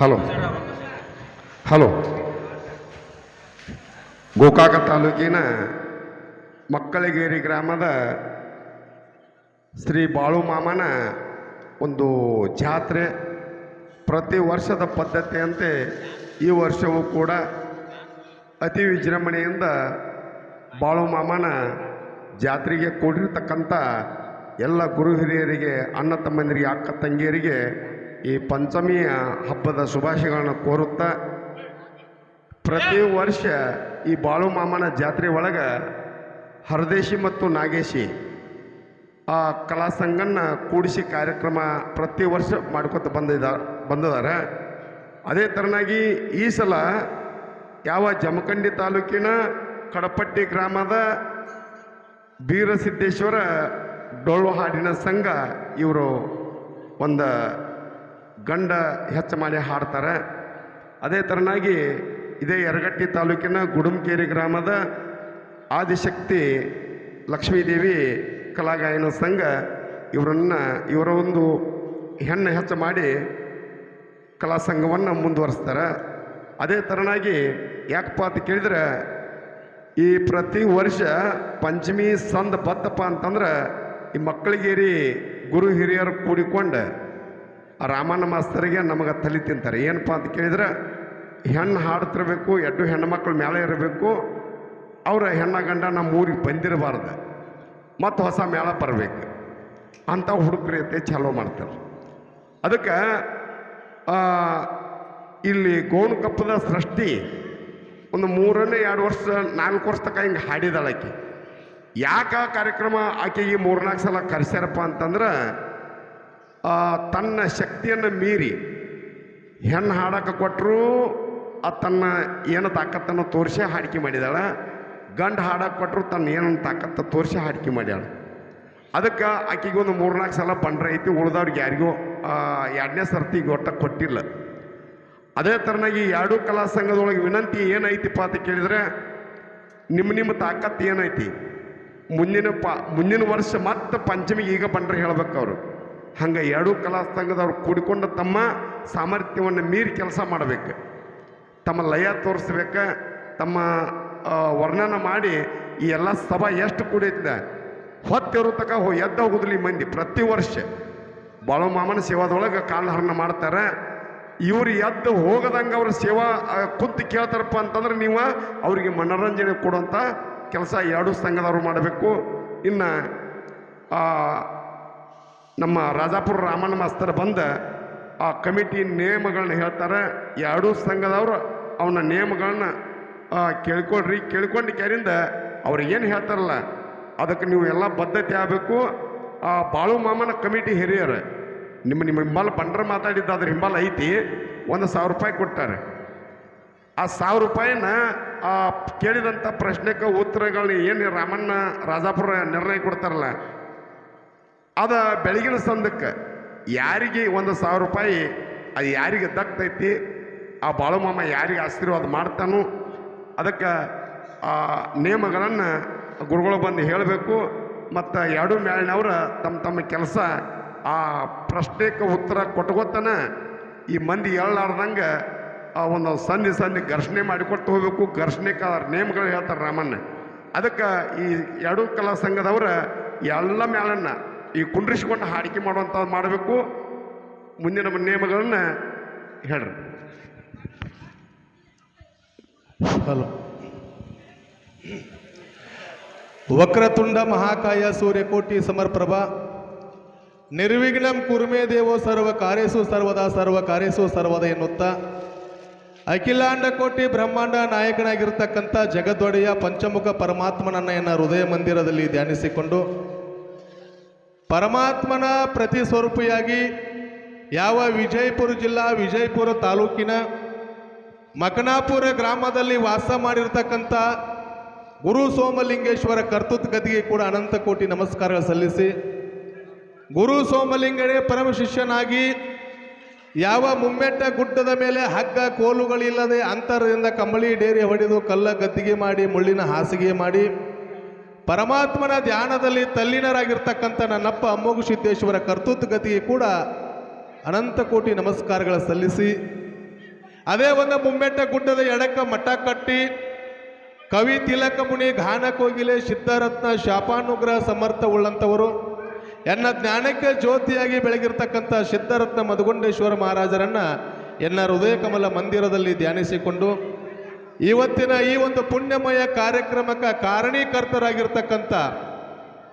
Hello hello Gokak ತಾಲೂಕಿನ ಮಕ್ಕಳಗೇರಿ ಗ್ರಾಮದ ಶ್ರೀ ಬಾಳು ಮಾಮನ ಒಂದು ಜಾತ್ರೆ ಪ್ರತಿ ವರ್ಷದ ಪದ್ಧತಿಯಂತೆ ಈ ವರ್ಷವೂ ಕೂಡ ಅತಿ ವಿಜೃಂಭಣೆಯಿಂದ ಬಾಳು ಮಾಮನ ಜಾತ್ರೆಗೆ ಕೂಡಿರ್ತಕ್ಕಂಥ ಎಲ್ಲ ಗುರು ಹಿರಿಯರಿಗೆ, ಅಣ್ಣ ತಮ್ಮಂದಿರಿಗೆ, ಅಕ್ಕ ತಂಗಿಯರಿಗೆ ಈ ಪಂಚಮಿಯ ಹಬ್ಬದ ಶುಭಾಶಯಗಳನ್ನು ಕೋರುತ್ತಾ ಪ್ರತಿ ವರ್ಷ ಈ ಬಾಳು ಮಾಮನ ಜಾತ್ರೆ ಒಳಗೆ ಹರದೇಶಿ ಮತ್ತು ನಾಗೇಶಿ ಆ ಕಲಾ ಸಂಘನ ಕೂಡಿಸಿ ಕಾರ್ಯಕ್ರಮ ಪ್ರತಿ ವರ್ಷ ಮಾಡ್ಕೊತ ಬಂದಿದ ಬಂದಿದ್ದಾರೆ ಅದೇ ಥರನಾಗಿ ಈ ಸಲ ಯಾವ ಜಮಖಂಡಿ ತಾಲೂಕಿನ ಕಡಪಟ್ಟಿ ಗ್ರಾಮದ ಬೀರಸಿದ್ದೇಶ್ವರ ಡೊಳ್ಳು ಹಾಡಿನ ಸಂಘ ಇವರು ಒಂದು ಗಂಡ ಹೆಚ್ಚು ಮಾಡಿ ಹಾಡ್ತಾರೆ. ಅದೇ ಥರನಾಗಿ ಇದೇ ಯರಗಟ್ಟಿ ತಾಲೂಕಿನ ಗುಡುಮ್ಕೇರಿ ಗ್ರಾಮದ ಆದಿಶಕ್ತಿ ಲಕ್ಷ್ಮೀದೇವಿ ಕಲಾಗಾಯನ ಸಂಘ ಇವರನ್ನು ಇವರ ಒಂದು ಹೆಣ್ಣು ಹೆಚ್ಚು ಮಾಡಿ ಕಲಾ ಸಂಘವನ್ನು ಮುಂದುವರಿಸ್ತಾರೆ. ಅದೇ ಥರನಾಗಿ ಯಾಕಪ್ಪ ಅಂತ ಕೇಳಿದ್ರೆ ಈ ಪ್ರತಿ ವರ್ಷ ಪಂಚಮಿ ಸಂದ ಬತ್ತಪ್ಪ ಅಂತಂದ್ರೆ ಈ ಮಕ್ಕಳಿಗೇರಿ ಗುರು ಹಿರಿಯರು ಕೂಡಿಕೊಂಡು ರಾಮಣ್ಣ ಮಾಸ್ತರಿಗೆ ನಮಗೆ ತಲೆ ತಿಂತಾರೆ. ಏನಪ್ಪ ಅಂತ ಕೇಳಿದ್ರೆ, ಹೆಣ್ಣು ಹಾಡ್ತಿರ್ಬೇಕು ಎಡ್ಡು ಹೆಣ್ಣು ಮಕ್ಕಳು ಮೇಲೆ ಇರಬೇಕು, ಅವರ ಹೆಣ್ಣ ಗಂಡ ನಮ್ಮ ಊರಿಗೆ ಬಂದಿರಬಾರ್ದು. ಮತ್ತು ಹೊಸ ಮೇಳ ಬರಬೇಕು. ಅಂಥ ಹುಡುಗರೈತೆ ಚಾಲೋ ಮಾಡ್ತಾರೆ. ಅದಕ್ಕೆ ಇಲ್ಲಿ ಗೋಣು ಕಪ್ಪದ ಸೃಷ್ಟಿ ಒಂದು ಮೂರನೇ ಎರಡು ವರ್ಷ, ನಾಲ್ಕು ವರ್ಷ ತನಕ ಹಿಂಗೆ ಹಾಡಿದಾಳಕಿ ಯಾಕೆ ಆ ಕಾರ್ಯಕ್ರಮ ಆಕೆಗೆ ಮೂರ್ನಾಲ್ಕು ಸಲ ಕರೆಸ್ಯಾರಪ್ಪ ಅಂತಂದ್ರೆ ತನ್ನ ಶಕ್ತಿಯನ್ನು ಮೀರಿ ಹೆಣ್ಣು ಹಾಡೋಕೆ ಕೊಟ್ಟರು ಆ ತನ್ನ ಏನು ತಾಕತ್ತನ್ನು ತೋರಿಸಿ ಹಾಡಿಕೆ ಮಾಡಿದಾಳೆ. ಗಂಡು ಹಾಡಕ್ಕೆ ಕೊಟ್ಟರು ತನ್ನ ಏನನ್ನು ತಾಕತ್ತ ತೋರಿಸಿ ಹಾಡಿಕೆ ಮಾಡ್ಯಾಳ. ಅದಕ್ಕೆ ಆಕೆಗೆ ಒಂದು ಮೂರ್ನಾಲ್ಕು ಸಲ ಬಂಡ್ರೆ ಐತಿ, ಉಳ್ದವ್ರಿಗೆ ಯಾರಿಗೂ ಎರಡನೇ ಸರ್ತಿ ಒಟ್ಟ ಕೊಟ್ಟಿಲ್ಲ. ಅದೇ ಥರನಾಗಿ ಎರಡೂ ಕಲಾ ಸಂಘದೊಳಗೆ ವಿನಂತಿ ಏನೈತಿಪ್ಪ ಅಂತ ಕೇಳಿದ್ರೆ, ನಿಮ್ಮ ನಿಮ್ಮ ತಾಕತ್ತು ಏನೈತಿ ಮುಂದಿನ ಪ, ಮುಂದಿನ ವರ್ಷ ಮತ್ತೆ ಪಂಚಮಿಗೆ ಈಗ ಬಂಡ್ರೆ ಹೇಳ್ಬೇಕು ಅವರು. ಹಂಗೆ ಎರಡೂ ಕಲಾ ಸಂಘದವ್ರು ಕೂಡಿಕೊಂಡು ತಮ್ಮ ಸಾಮರ್ಥ್ಯವನ್ನು ಮೀರಿ ಕೆಲಸ ಮಾಡಬೇಕು. ತಮ್ಮ ಲಯ ತೋರಿಸ್ಬೇಕು, ತಮ್ಮ ವರ್ಣನ ಮಾಡಿ ಈ ಎಲ್ಲ ಸಭಾ ಎಷ್ಟು ಕೂಡೈತಿದೆ. ಹೊತ್ತಿರೋ ತಕ ಹೋ, ಎದ್ದ ಹೋಗುದಿಲ್ಲ ಈ ಮಂದಿ ಪ್ರತಿ ವರ್ಷ. ಬಾಳು ಮಾಮನ ಸೇವಾದೊಳಗೆ ಕಾಲಹರಣ ಮಾಡ್ತಾರೆ. ಇವರು ಎದ್ದು ಹೋಗದಂಗೆ ಅವ್ರ ಸೇವಾ ಕುದ್ದು ಕೇಳ್ತಾರಪ್ಪ ಅಂತಂದ್ರೆ ನೀವು ಅವರಿಗೆ ಮನೋರಂಜನೆ ಕೊಡುವಂಥ ಕೆಲಸ ಎರಡೂ ಸಂಘದವ್ರು ಮಾಡಬೇಕು. ಇನ್ನು ನಮ್ಮ ರಾಜಾಪುರ ರಾಮಣ್ಣ ಮಾಸ್ತರ್ ಬಂದ ಆ ಕಮಿಟಿ ನಿಯಮಗಳನ್ನ ಹೇಳ್ತಾರೆ. ಎರಡೂ ಸಂಘದವರು ಅವನ ನಿಯಮಗಳನ್ನ ಆ, ಕೇಳ್ಕೊಳ್ರಿ ಕೇಳ್ಕೊಂಡು ಕ್ಯಾರಿಂದ ಅವ್ರು ಏನು ಹೇಳ್ತಾರಲ್ಲ ಅದಕ್ಕೆ ನೀವು ಎಲ್ಲ ಬದ್ಧತೆ ಆಗಬೇಕು. ಆ ಬಾಳು ಮಾಮನ ಕಮಿಟಿ ಹಿರಿಯರು ನಿಮ್ಮ ನಿಮ್ಮ ಹಿಂಬಾಲ ಬಂಡ್ರ ಮಾತಾಡಿದ್ದು ಅದ್ರ ಹಿಂಬಾಲ ಐತಿ ಒಂದು ಸಾವಿರ ರೂಪಾಯಿ ಕೊಟ್ಟಾರೆ. ಆ ಸಾವಿರ ರೂಪಾಯಿನ ಆ ಕೇಳಿದಂಥ ಪ್ರಶ್ನೆಗೆ ಉತ್ತರಗಳನ್ನ ಏನು ರಾಮಣ್ಣ ರಾಜಾಪುರ ನಿರ್ಣಯ ಕೊಡ್ತಾರಲ್ಲ ಅದ ಬೆಳಗಿನ ಸಂದಕ್ಕೆ ಯಾರಿಗೆ ಒಂದು ಸಾವಿರ ರೂಪಾಯಿ ಅದು ಯಾರಿಗೆ ದಕ್ತೈತಿ, ಆ ಬಾಳುಮಾಮ ಯಾರಿಗೆ ಆಶೀರ್ವಾದ ಮಾಡ್ತಾನೋ ಅದಕ್ಕೆ, ಆ ನಿಯಮಗಳನ್ನು ಗುರುಗಳು ಬಂದು ಹೇಳಬೇಕು. ಮತ್ತು ಎರಡು ಮೇಳಿನವರು ತಮ್ಮ ತಮ್ಮ ಕೆಲಸ ಆ ಪ್ರಶ್ನೆಗೆ ಉತ್ತರ ಕೊಟ್ಕೋತಾನ. ಈ ಮಂದಿ ಹೇಳಲಾರ್ದಂಗೆ ಆ ಒಂದು ಸಂಧಿ ಸಂಧಿ ಘರ್ಷಣೆ ಮಾಡಿಕೊಟ್ಟು ಹೋಗ್ಬೇಕು. ಘರ್ಷಣೆಗೆ ಅದ್ರ ನೇಮಗಳು ಹೇಳ್ತಾರೆ ರಾಮಣ್ಣ. ಅದಕ್ಕೆ ಈ ಎರಡೂ ಕಲಾ ಸಂಘದವ್ರ ಎಲ್ಲ ಮೇಳನ್ನ ಈ ಕುಂಡ್ರಿಸಿಕೊಂಡು ಹಾಡಿಕೆ ಮಾಡುವಂಥದ್ದು ಮಾಡಬೇಕು. ಮುಂದಿನ ನಿಯಮಗಳನ್ನ ಹೇಳ್ರಿ. ಹಲೋ. ವಕ್ರತುಂಡ ಮಹಾಕಾಯ ಸೂರ್ಯಕೋಟಿ ಸಮರ್ಪ್ರಭ. ನಿರ್ವಿಘ್ನಂ ಕುರ್ಮೇ ದೇವೋ ಸರ್ವ ಕಾರ್ಯಸು ಸರ್ವದಾ ಸರ್ವ ಕಾರ್ಯಸು ಸರ್ವದ ಎನ್ನುತ್ತಾ. ಅಖಿಲಾಂಡ ಕೋಟಿ ಬ್ರಹ್ಮಾಂಡ ನಾಯಕನಾಗಿರ್ತಕ್ಕಂಥ ಜಗದೊಡೆಯ ಪಂಚಮುಖ ಪರಮಾತ್ಮನನ್ನ ಹೃದಯ ಮಂದಿರದಲ್ಲಿ ಧ್ಯಾನಿಸಿಕೊಂಡು ಪರಮಾತ್ಮನ ಪ್ರತಿ ಸ್ವರೂಪಿಯಾಗಿ ಯಾವ ವಿಜಯಪುರ ಜಿಲ್ಲಾ, ವಿಜಯಪುರ ತಾಲೂಕಿನ ಮಕನಾಪುರ ಗ್ರಾಮದಲ್ಲಿ ವಾಸ ಮಾಡಿರ್ತಕ್ಕಂಥ ಗುರು ಸೋಮಲಿಂಗೇಶ್ವರ ಕರ್ತೃತ್ ಗದಿಗೆ ಕೂಡ ಅನಂತ ಕೋಟಿ ನಮಸ್ಕಾರಗಳು ಸಲ್ಲಿಸಿ, ಗುರು ಸೋಮಲಿಂಗನೇ ಪರಮ ಶಿಷ್ಯನಾಗಿ ಯಾವ ಮುಮ್ಮೆಟ್ಟ ಗುಡ್ಡದ ಮೇಲೆ ಹಗ್ಗ ಕೋಲುಗಳಿಲ್ಲದೆ ಅಂತರದಿಂದ ಕಂಬಳಿ ಡೇರಿ ಹೊಡೆದು ಕಲ್ಲ ಗದ್ದಿಗೆ ಮಾಡಿ, ಮುಳ್ಳಿನ ಹಾಸಿಗೆ ಮಾಡಿ ಪರಮಾತ್ಮನ ಧ್ಯಾನದಲ್ಲಿ ತಲ್ಲೀನರಾಗಿರ್ತಕ್ಕಂಥ ನನ್ನಪ್ಪ ಅಮ್ಮೋಗು ಸಿದ್ದೇಶ್ವರ ಕರ್ತೃತ್ವಗತಿಗೆ ಕೂಡ ಅನಂತ ಕೋಟಿ ನಮಸ್ಕಾರಗಳ ಸಲ್ಲಿಸಿ ಅದೇ ಒಂದು ಮುಮ್ಮೆಟ್ಟ ಗುಡ್ಡದ ಎಡಕ ಮಠ ಕಟ್ಟಿ, ಕವಿ ತಿಲಕ ಮುನಿ ಘಾನ ಕೋಗಿಲೆ ಸಿದ್ಧರತ್ನ ಶಾಪಾನುಗ್ರಹ ಸಮರ್ಥ ಉಳ್ಳಂಥವರು, ಎನ್ನ ಜ್ಞಾನಕ್ಕೆ ಜ್ಯೋತಿಯಾಗಿ ಬೆಳಗಿರ್ತಕ್ಕಂಥ ಸಿದ್ಧರತ್ನ ಮಧುಗುಂಡೇಶ್ವರ ಮಹಾರಾಜರನ್ನ ಎನ್ನ ಹೃದಯ ಕಮಲ ಮಂದಿರದಲ್ಲಿ ಧ್ಯಾನಿಸಿಕೊಂಡು ಇವತ್ತಿನ ಈ ಒಂದು ಪುಣ್ಯಮಯ ಕಾರ್ಯಕ್ರಮಕ್ಕೆ ಕಾರಣೀಕರ್ತರಾಗಿರ್ತಕ್ಕಂಥ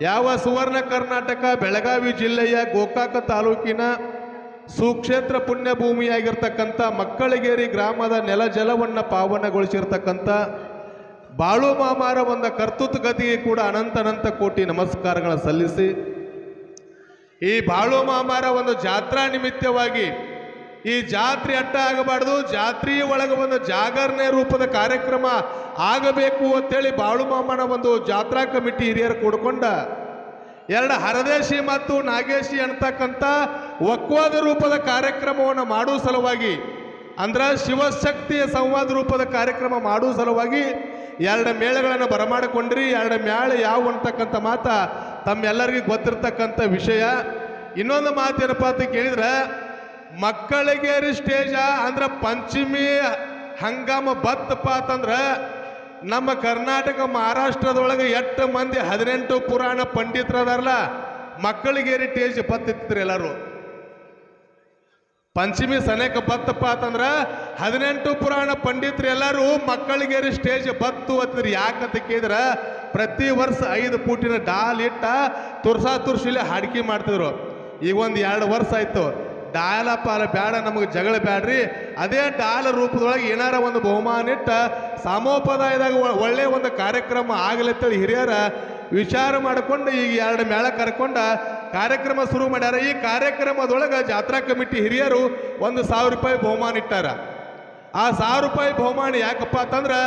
ಯಾವ ಸುವರ್ಣ ಕರ್ನಾಟಕ, ಬೆಳಗಾವಿ ಜಿಲ್ಲೆಯ ಗೋಕಾಕ ತಾಲೂಕಿನ ಸುಕ್ಷೇತ್ರ ಪುಣ್ಯಭೂಮಿಯಾಗಿರ್ತಕ್ಕಂಥ ಮಕ್ಕಳಗೇರಿ ಗ್ರಾಮದ ನೆಲ ಜಲವನ್ನು ಪಾವನಗೊಳಿಸಿರ್ತಕ್ಕಂಥ ಬಾಳು ಮಾಮಾರ ಒಂದು ಕರ್ತೃತ್ ಗತಿಗೆ ಕೂಡ ಅನಂತ ಅನಂತ ಕೋಟಿ ನಮಸ್ಕಾರಗಳನ್ನು ಸಲ್ಲಿಸಿ ಈ ಬಾಳು ಮಾಮಾರ ಒಂದು ಜಾತ್ರಾ ನಿಮಿತ್ತವಾಗಿ ಈ ಜಾತ್ರೆ ಅಟ್ಟ ಆಗಬಾರ್ದು ಜಾತ್ರೆ ಒಳಗೆ ಒಂದು ಜಾಗರಣೆ ರೂಪದ ಕಾರ್ಯಕ್ರಮ ಆಗಬೇಕು ಅಂತೇಳಿ ಬಾಳು ಮಾಮನ ಒಂದು ಜಾತ್ರಾ ಕಮಿಟಿ ಹಿರಿಯರು ಕೂಡ್ಕೊಂಡ. ಎರಡು ಹರದೇಶಿ ಮತ್ತು ನಾಗೇಶಿ ಅಂತಕ್ಕಂಥ ಒಕ್ವಾದ ರೂಪದ ಕಾರ್ಯಕ್ರಮವನ್ನು ಮಾಡೋ ಸಲುವಾಗಿ, ಅಂದ್ರೆ ಶಿವಶಕ್ತಿಯ ಸಂವಾದ ರೂಪದ ಕಾರ್ಯಕ್ರಮ ಮಾಡೋ ಸಲುವಾಗಿ ಎರಡು ಮೇಳಗಳನ್ನು ಬರಮಾಡಿಕೊಂಡ್ರಿ, ಎರಡು ಮೇಳ ಯಾವ ಅಂತಕ್ಕಂಥ ಮಾತ ತಮ್ಮೆಲ್ಲರಿಗೂ ಗೊತ್ತಿರ್ತಕ್ಕಂಥ ವಿಷಯ. ಇನ್ನೊಂದು ಮಾತೇನಪ್ಪ ಅಂತ ಕೇಳಿದ್ರೆ ಮಕ್ಕಳಿಗೇರಿ ಸ್ಟೇಜ ಅಂದ್ರ ಪಂಚಮಿ, ಹಂಗಾಮ ಬತ್ತಪ್ಪ ಅಂತಂದ್ರ ನಮ್ಮ ಕರ್ನಾಟಕ, ಮಹಾರಾಷ್ಟ್ರದೊಳಗೆ ಎಷ್ಟು ಮಂದಿ ಹದಿನೆಂಟು ಪುರಾಣ ಪಂಡಿತರದಾರಲ್ಲ ಮಕ್ಕಳಿಗೇರಿ ಸ್ಟೇಜ್ ಬತ್ತಿತ್ರಿ ಎಲ್ಲರೂ. ಪಂಚಮಿ ಸನೇಕ ಬತ್ತಪ್ಪ ಅಂತಂದ್ರೆ ಹದಿನೆಂಟು ಪುರಾಣ ಪಂಡಿತರು ಎಲ್ಲರೂ ಮಕ್ಕಳಿಗೇರಿ ಸ್ಟೇಜ್ ಬತ್ತು ಅತ್ತಿದ್ರಿ ಯಾಕಂತ ಕೇಳಿದ್ರ, ಪ್ರತಿ ವರ್ಷ ಐದು ಪೂಟಿನ ಡಾಲ್ ಇಟ್ಟ ತುರ್ಸಾ ತುರ್ಸಿಲೆ ಹಾಡಿಕೆ ಮಾಡ್ತಿದ್ರು. ಈಗ ಒಂದು ಎರಡು ವರ್ಷ ಆಯ್ತು. ಡಾಲ ಪಾಲ ಬೇಡ ನಮಗೆ ಜಗಳ ಬ್ಯಾಡ್ರಿ. ಅದೇ ಡಾಲ ರೂಪದೊಳಗೆ ಏನಾರ ಒಂದು ಬಹುಮಾನ ಇಟ್ಟ ಸಮೋಪದಾಯದಾಗ ಒಳ್ಳೆ ಒಂದು ಕಾರ್ಯಕ್ರಮ ಆಗಲತ್ತೇಳಿ ಹಿರಿಯರ ವಿಚಾರ ಮಾಡಿಕೊಂಡು ಈಗ ಎರಡು ಮೇಳ ಕರ್ಕೊಂಡ ಕಾರ್ಯಕ್ರಮ ಶುರು ಮಾಡ್ಯಾರ. ಈ ಕಾರ್ಯಕ್ರಮದೊಳಗೆ ಜಾತ್ರಾ ಕಮಿಟಿ ಹಿರಿಯರು ಒಂದು ಸಾವಿರ ರೂಪಾಯಿ ಬಹುಮಾನ ಇಟ್ಟಾರ. ಆ ಸಾವಿರ ರೂಪಾಯಿ ಬಹುಮಾನ ಯಾಕಪ್ಪ ಅಂತಂದ್ರೆ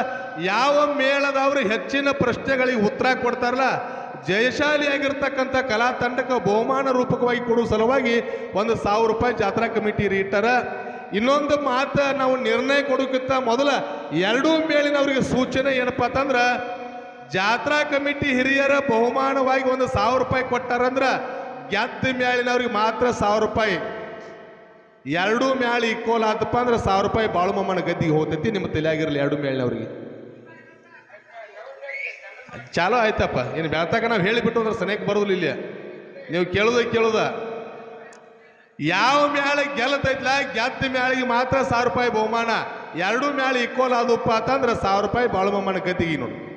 ಯಾವ ಮೇಳದವರು ಹೆಚ್ಚಿನ ಪ್ರಶ್ನೆಗಳಿಗೆ ಉತ್ತರ ಕೊಡ್ತಾರಲ್ಲ ಜಯಶಾಲಿಯಾಗಿರ್ತಕ್ಕಂಥ ಕಲಾ ತಂಡಕ್ಕೆ ಬಹುಮಾನ ರೂಪಕವಾಗಿ ಕೊಡುವ ಸಲುವಾಗಿ ಒಂದು ಸಾವಿರ ರೂಪಾಯಿ ಜಾತ್ರಾ ಕಮಿಟಿ ಇಟ್ಟಾರ ಇನ್ನೊಂದು ಮಾತು ನಾವು ನಿರ್ಣಯ ಕೊಡೋಕ್ಕಿಂತ ಮೊದಲ ಎರಡೂ ಮೇಲಿನವರಿಗೆ ಸೂಚನೆ ಏನಪ್ಪಾ ಅಂತಂದ್ರ, ಜಾತ್ರಾ ಕಮಿಟಿ ಹಿರಿಯರ ಬಹುಮಾನವಾಗಿ ಒಂದು ಸಾವಿರ ರೂಪಾಯಿ ಕೊಟ್ಟಾರಂದ್ರ ಗೆದ್ದ ಮ್ಯಾಳಿನವ್ರಿಗೆ ಮಾತ್ರ ಸಾವಿರ ರೂಪಾಯಿ. ಎರಡೂ ಮ್ಯಾಳಿ ಈಕ್ವಲ್ ಆತಪ್ಪ ಅಂದ್ರೆ ಸಾವಿರ ರೂಪಾಯಿ ಬಾಳು ಮಮ್ಮನ ಗದ್ದಿಗೆ ಹೋಗ್ತೈತಿ, ನಿಮ್ಮ ತಲೆಯಾಗಿರಲಿ ಎರಡು ಮೇಳಿನವ್ರಿಗೆ ಚಾಲೋ ಆಯ್ತಪ್ಪ. ಇನ್ನು ಬೆಳ್ತಾಗ ನಾವು ಹೇಳಿಬಿಟ್ಟು ಅಂದ್ರೆ ಸನೇಕ ಬರೋದಿಲ್ಲ ಇಲ್ಲಿ. ನೀವು ಕೇಳುದ ಕೇಳುದ. ಯಾವ ಮ್ಯಾಳ ಗೆಲ್ಲತೈತ್ಲ? ಗೆದ್ದ ಮ್ಯಾಳಿಗೆ ಮಾತ್ರ ಸಾವಿರ ರೂಪಾಯಿ ಬಹುಮಾನ. ಎರಡೂ ಮ್ಯಾಳ ಇಕ್ವಲ್ ಆದಪ್ಪ ಅಂತಂದ್ರೆ ಸಾವಿರ ರೂಪಾಯಿ ಬಹುಮಾನ ಗದ್ದಿಗೆ ನೋಡಿ.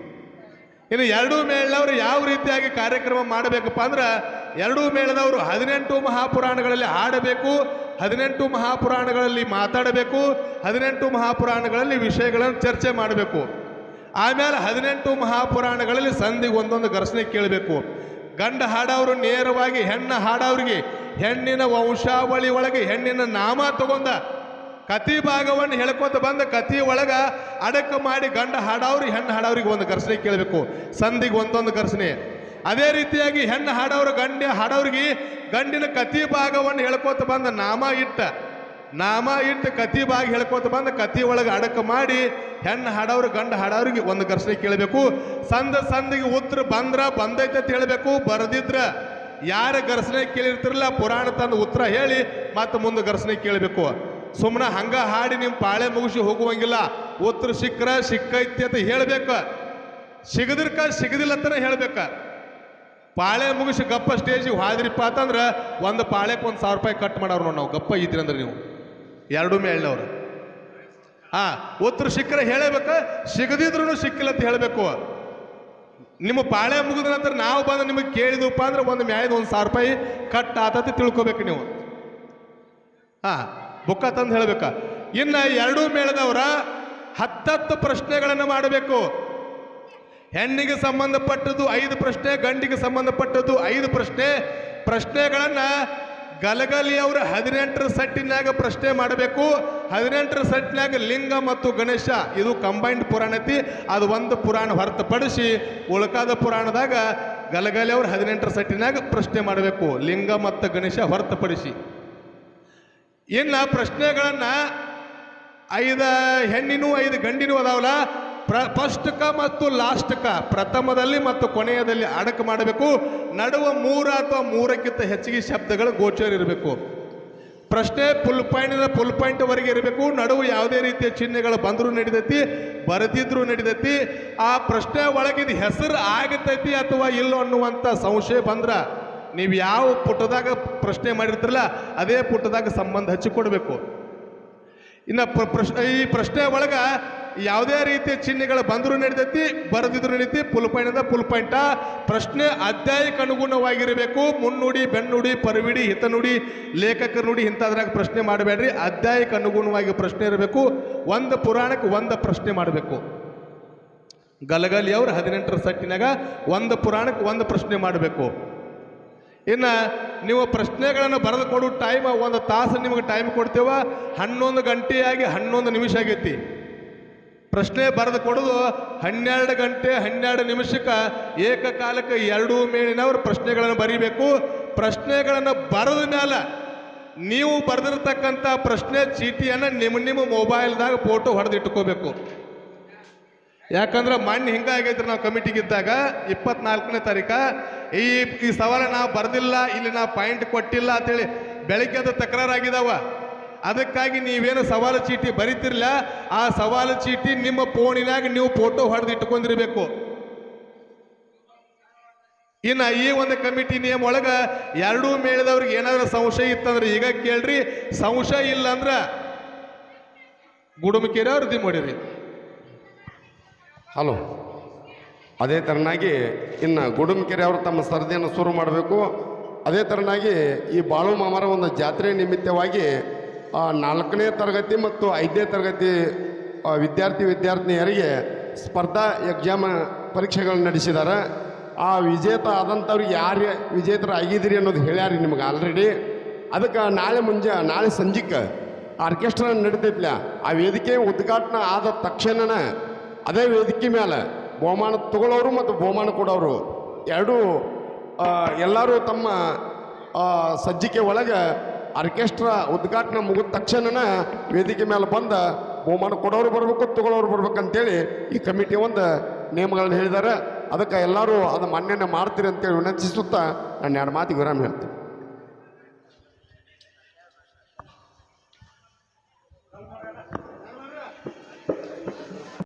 ಇನ್ನು ಎರಡೂ ಮೇಳದವರು ಯಾವ ರೀತಿಯಾಗಿ ಕಾರ್ಯಕ್ರಮ ಮಾಡಬೇಕಪ್ಪ ಅಂದ್ರೆ ಎರಡೂ ಮೇಳದವರು ಹದಿನೆಂಟು ಮಹಾಪುರಾಣಗಳಲ್ಲಿ ಹಾಡಬೇಕು, ಹದಿನೆಂಟು ಮಹಾಪುರಾಣಗಳಲ್ಲಿ ಮಾತಾಡಬೇಕು, ಹದಿನೆಂಟು ಮಹಾಪುರಾಣಗಳಲ್ಲಿ ವಿಷಯಗಳನ್ನು ಚರ್ಚೆ ಮಾಡಬೇಕು. ಆಮೇಲೆ ಹದಿನೆಂಟು ಮಹಾಪುರಾಣಗಳಲ್ಲಿ ಸಂಧಿಗೆ ಒಂದೊಂದು ಘರ್ಷಣೆ ಕೇಳಬೇಕು. ಗಂಡ ಹಾಡವರು ನೇರವಾಗಿ ಹೆಣ್ಣು ಹಾಡೋರಿಗೆ ಹೆಣ್ಣಿನ ವಂಶಾವಳಿ ಒಳಗೆ ಹೆಣ್ಣಿನ ನಾಮ ತಗೊಂಡ ಕತಿ ಭಾಗವನ್ನು ಹೇಳ್ಕೊತ ಬಂದ ಕತಿ ಒಳಗ ಅಡಕ ಮಾಡಿ ಗಂಡ ಹಾಡೋರು ಹೆಣ್ಣು ಹಾಡೋರಿಗೆ ಒಂದು ಘರ್ಷಣೆ ಕೇಳಬೇಕು. ಸಂಧಿಗೆ ಒಂದೊಂದು ಘರ್ಷಣೆ. ಅದೇ ರೀತಿಯಾಗಿ ಹೆಣ್ಣು ಹಾಡೋರು ಗಂಡ ಹಾಡೋರಿಗೆ ಗಂಡಿನ ಕತಿ ಭಾಗವನ್ನು ಹೇಳ್ಕೊತ ಬಂದ ನಾಮ ಇಟ್ಟ. ನಾಮ ಇಟ್ಟು ಕತಿ ಬಾಗಿ ಹೇಳ್ಕೊತ ಬಂದ ಕತಿ ಒಳಗೆ ಅಡಕ ಮಾಡಿ ಹೆಣ್ಣು ಹಾಡೋರು ಗಂಡ ಹಾಡೋರಿಗೆ ಒಂದು ಘರ್ಷಣೆ ಕೇಳಬೇಕು. ಸಂದ ಸಂದಿಗೆ ಉತ್ತರ ಬಂದ್ರ ಬಂದೈತೆ ಅಂತ ಹೇಳಬೇಕು. ಬರದಿದ್ರ ಯಾರ ಘರ್ಷಣೆ ಕೇಳಿರ್ತಿರಲ್ಲ ಪುರಾಣ ತಂದು ಉತ್ತರ ಹೇಳಿ ಮತ್ತೆ ಮುಂದೆ ಘರ್ಷಣೆ ಕೇಳಬೇಕು. ಸುಮ್ಮನೆ ಹಂಗ ಹಾಡಿ ನಿಮ್ಮ ಪಾಳೆ ಮುಗಿಸಿ ಹೋಗುವಂಗಿಲ್ಲ. ಉತ್ತರ ಸಿಕ್ಕರ ಸಿಕ್ಕೈತಿ ಅಂತ ಹೇಳ್ಬೇಕ. ಸಿಗದಿರ್ಕ ಸಿಗದಿಲ್ಲ ಅಂತಾನೆ ಹೇಳ್ಬೇಕ. ಪಾಳೆ ಮುಗಿಸಿ ಗಪ್ಪ ಸ್ಟೇಜಿಗೆ ಹಾದ್ರಿಪ್ಪ ಅಂತಂದ್ರೆ ಒಂದು ಪಾಳೆಕ್ಕೆ ಒಂದು ಸಾವಿರ ರೂಪಾಯಿ ಕಟ್ ಮಾಡೋರು ನೋಡಿ ನಾವು. ಗಪ್ಪ ಇದ್ರಿ ಅಂದ್ರೆ ನೀವು. ಎರಡೂ ಮೇಳ್ನವ್ರು ಹಾ ಉತ್ತರ ಸಿಕ್ಕರೆ ಹೇಳಬೇಕ ಸಿಗದಿದ್ರು ಸಿಕ್ಕಿಲ್ಲ ಅಂತ ಹೇಳಬೇಕು. ನಿಮ್ಮ ಪಾಳೆ ಮುಗಿದ ನಂತರ ನಾವು ಬಂದು ನಿಮಗೆ ಕೇಳಿದವಪ್ಪ ಅಂದ್ರೆ ಒಂದು ಮ್ಯಾಯದ ಒಂದು ಸಾವಿರ ರೂಪಾಯಿ ಕಟ್ ಆತತಿ ತಿಳ್ಕೊಬೇಕು ನೀವು. ಹಾ, ಬುಕ್ಕ ತಂದು ಹೇಳ್ಬೇಕ. ಇನ್ನ ಎರಡೂ ಮೇಳದವರ ಹತ್ತತ್ತು ಪ್ರಶ್ನೆಗಳನ್ನು ಮಾಡಬೇಕು. ಹೆಣ್ಣಿಗೆ ಸಂಬಂಧಪಟ್ಟದ್ದು ಐದು ಪ್ರಶ್ನೆ, ಗಂಡಿಗೆ ಸಂಬಂಧಪಟ್ಟದ್ದು ಐದು ಪ್ರಶ್ನೆ. ಪ್ರಶ್ನೆಗಳನ್ನ ಗಲಗಲಿ ಅವರು ಹದಿನೆಂಟರ ಸಟ್ಟಿನಾಗ ಪ್ರಶ್ನೆ ಮಾಡಬೇಕು. ಹದಿನೆಂಟರ ಸಟ್ಟಿನಾಗ ಲಿಂಗ ಮತ್ತು ಗಣೇಶ, ಇದು ಕಂಬೈನ್ಡ್ ಪುರಾಣ ಐತಿ ಅದು ಒಂದು ಪುರಾಣ ಹೊರತುಪಡಿಸಿ ಉಳ್ಕಾದ ಪುರಾಣದಾಗ ಗಲಗಲಿ ಅವರು ಹದಿನೆಂಟರ ಸಟ್ಟಿನಾಗ ಪ್ರಶ್ನೆ ಮಾಡಬೇಕು. ಲಿಂಗ ಮತ್ತು ಗಣೇಶ ಹೊರತುಪಡಿಸಿ. ಇನ್ನು ಪ್ರಶ್ನೆಗಳನ್ನು ಐದು ಹೆಣ್ಣಿನೂ ಐದು ಗಂಡಿನೂ ಅದಾವಲ್ಲ ಪ್ರ ಫಸ್ಟ್ಕ ಮತ್ತು ಲಾಸ್ಟ್ಕ ಪ್ರಥಮದಲ್ಲಿ ಮತ್ತು ಕೊನೆಯದಲ್ಲಿ ಅಡಕ ಮಾಡಬೇಕು. ನಡುವ ಮೂರ ಅಥವಾ ಮೂರಕ್ಕಿಂತ ಹೆಚ್ಚಿಗೆ ಶಬ್ದಗಳು ಗೋಚರ ಇರಬೇಕು. ಪ್ರಶ್ನೆ ಫುಲ್ ಪಾಯಿಂಟ್ನ ಫುಲ್ ಪಾಯಿಂಟ್ವರೆಗೆ ಇರಬೇಕು. ನಡುವು ಯಾವುದೇ ರೀತಿಯ ಚಿಹ್ನೆಗಳು ಬಂದರೂ ನಡಿತೈತಿ, ಬರೆದಿದ್ರೂ ನಡಿತೈತಿ. ಆ ಪ್ರಶ್ನೆ ಒಳಗಿದ ಹೆಸರು ಆಗತೈತಿ ಅಥವಾ ಇಲ್ಲೋ ಅನ್ನುವಂಥ ಸಂಶಯ ಬಂದ್ರ ನೀವು ಯಾವ ಪುಟದಾಗ ಪ್ರಶ್ನೆ ಮಾಡಿರ್ತಿರಲ್ಲ, ಅದೇ ಪುಟದಾಗ ಸಂಬಂಧ ಹಚ್ಚಿಕೊಡ್ಬೇಕು. ಇನ್ನು ಪ್ರ- ಪ್ರಶ್ನೆ, ಈ ಪ್ರಶ್ನೆ ಒಳಗ ಯಾವುದೇ ರೀತಿಯ ಚಿಹ್ನೆಗಳು ಬಂದರೂ ನಡಿತೈತಿ, ಬರೆದಿದ್ರು ನಡೀತಿ ಫುಲ್ ಪಾಯಿಂಟ್ ಫುಲ್ ಪಾಯಿಂಟ. ಪ್ರಶ್ನೆ ಅಧ್ಯಾಯಕ್ಕೆ ಅನುಗುಣವಾಗಿರಬೇಕು. ಮುನ್ನುಡಿ, ಬೆನ್ನುಡಿ, ಪರಿವಿಡಿ, ಹಿತನುಡಿ, ಲೇಖಕರ ನುಡಿ ಇಂಥದ್ರಾಗ ಪ್ರಶ್ನೆ ಮಾಡಬೇಡ್ರಿ. ಅಧ್ಯಾಯಕ್ಕೆ ಅನುಗುಣವಾಗಿ ಪ್ರಶ್ನೆ ಇರಬೇಕು. ಒಂದು ಪುರಾಣಕ್ಕೆ ಒಂದು ಪ್ರಶ್ನೆ ಮಾಡಬೇಕು. ಗಲಗಲಿ ಅವ್ರು ಹದಿನೆಂಟರ ಸಟ್ಟಿನಾಗ ಒಂದು ಪುರಾಣಕ್ಕೆ ಒಂದು ಪ್ರಶ್ನೆ ಮಾಡಬೇಕು. ಇನ್ನು ನೀವು ಪ್ರಶ್ನೆಗಳನ್ನು ಬರೆದು ಕೊಡು ಟೈಮ್ ಒಂದು ತಾಸು ನಿಮಗೆ ಟೈಮ್ ಕೊಡ್ತೇವೆ. ಹನ್ನೊಂದು ಗಂಟೆಯಾಗಿ ಹನ್ನೊಂದು ನಿಮಿಷ ಆಗೈತಿ. ಪ್ರಶ್ನೆ ಬರೆದು ಕೊಡೋದು ಹನ್ನೆರಡು ಗಂಟೆ ಹನ್ನೆರಡು ನಿಮಿಷಕ್ಕೆ ಏಕಕಾಲಕ್ಕೆ ಎರಡೂ ಮೇಲಿನವರು ಪ್ರಶ್ನೆಗಳನ್ನು ಬರೀಬೇಕು. ಪ್ರಶ್ನೆಗಳನ್ನು ಬರೆದ ಮೇಲೆ ನೀವು ಬರೆದಿರ್ತಕ್ಕಂಥ ಪ್ರಶ್ನೆ ಚೀಟಿಯನ್ನು ನಿಮ್ಮ ನಿಮ್ಮ ಮೊಬೈಲ್ದಾಗ ಫೋಟೋ ಹೊಡೆದಿಟ್ಕೋಬೇಕು. ಯಾಕಂದ್ರೆ ಮಣ್ಣು ಹಿಂಗಾಗೈತ್ರಿ ನಾವು ಕಮಿಟಿಗಿದ್ದಾಗ ಇಪ್ಪತ್ನಾಲ್ಕನೇ ತಾರೀಕ. ಈ ಈ ಸವಾಲ ನಾವು ಬರ್ದಿಲ್ಲ, ಇಲ್ಲಿ ನಾವು ಪಾಯಿಂಟ್ ಕೊಟ್ಟಿಲ್ಲ ಅಂತೇಳಿ ಬೆಳಿಗ್ಗೆ ಅದು ತಕರಾರಾಗಿದಾವ. ಅದಕ್ಕಾಗಿ ನೀವೇನು ಸವಾಲು ಚೀಟಿ ಬರೀತಿರ್ಲ, ಆ ಸವಾಲು ಚೀಟಿ ನಿಮ್ಮ ಫೋನಿನಾಗ ನೀವು ಫೋಟೋ ಹೊಡೆದು ಇಟ್ಕೊಂಡಿರ್ಬೇಕು ಇನ್ನು ಈ ಒಂದು ಕಮಿಟಿ ನಿಯಮ ಒಳಗ ಎರಡೂ ಮೇಳದವ್ರಿಗೆ ಏನಾದ್ರೂ ಸಂಶಯ ಇತ್ತಂದ್ರೆ ಈಗ ಕೇಳ್ರಿ. ಸಂಶಯ ಇಲ್ಲ ಅಂದ್ರೆ ಗುಡುಮಕೇರಿ ಅವ್ರು ದಿ ಮಾಡಿರಿ. ಹಲೋ. ಅದೇ ತರನಾಗಿ ಇನ್ನು ಗುಡುಮಕೆರೆ ಅವರು ತಮ್ಮ ಸರದಿಯನ್ನು ಶುರು ಮಾಡಬೇಕು. ಅದೇ ತರನಾಗಿ ಈ ಬಾಳು ಮಾಮರ ಒಂದು ಜಾತ್ರೆ ನಿಮಿತ್ತವಾಗಿ ನಾಲ್ಕನೇ ತರಗತಿ ಮತ್ತು ಐದನೇ ತರಗತಿ ವಿದ್ಯಾರ್ಥಿ ವಿದ್ಯಾರ್ಥಿನಿಯರಿಗೆ ಸ್ಪರ್ಧಾ ಎಕ್ಸಾಮ್ ಪರೀಕ್ಷೆಗಳನ್ನು ನಡೆಸಿದ್ದಾರೆ. ಆ ವಿಜೇತ ಆದಂಥವ್ರಿಗೆ ಯಾರು ವಿಜೇತರು ಆಗಿದ್ದೀರಿ ಅನ್ನೋದು ಹೇಳ್ಯಾರಿ ನಿಮ್ಗೆ ಆಲ್ರೆಡಿ ಅದಕ್ಕೆ ನಾಳೆ ಮುಂಜಾ, ನಾಳೆ ಸಂಜೆಗೆ ಆರ್ಕೆಸ್ಟ್ರಾ ನಡೀತೈತ್ಲ. ಆ ವೇದಿಕೆ ಉದ್ಘಾಟನೆ ಆದ ತಕ್ಷಣನೇ ಅದೇ ವೇದಿಕೆ ಮೇಲೆ ಬಹುಮಾನ ತಗೊಳ್ಳೋರು ಮತ್ತು ಬಹುಮಾನ ಕೊಡೋರು ಎರಡೂ ಎಲ್ಲರೂ ತಮ್ಮ ಸಜ್ಜಿಕೆ ಒಳಗೆ ಆರ್ಕೆಸ್ಟ್ರಾ ಉದ್ಘಾಟನೆ ಮುಗಿದ ತಕ್ಷಣನೇ ವೇದಿಕೆ ಮೇಲೆ ಬಂದ ಬಹುಮಾನ ಕೊಡೋರು ಬರಬೇಕು, ತಗೊಳ್ಳೋರು ಬರ್ಬೇಕಂತೇಳಿ ಈ ಕಮಿಟಿ ಒಂದು ನಿಯಮಗಳನ್ನ ಹೇಳಿದ್ದಾರೆ ಅದಕ್ಕೆ ಎಲ್ಲರೂ ಅದು ಮಾನ್ಯನೇ ಮಾಡ್ತೀರಿ ಅಂತೇಳಿ ವಿನಂತಿಸುತ್ತಾ ನಾನು ಎರಡು ಮಾತಿಗೆ ವಿರಾಮ ಹೇಳ್ತೀನಿ.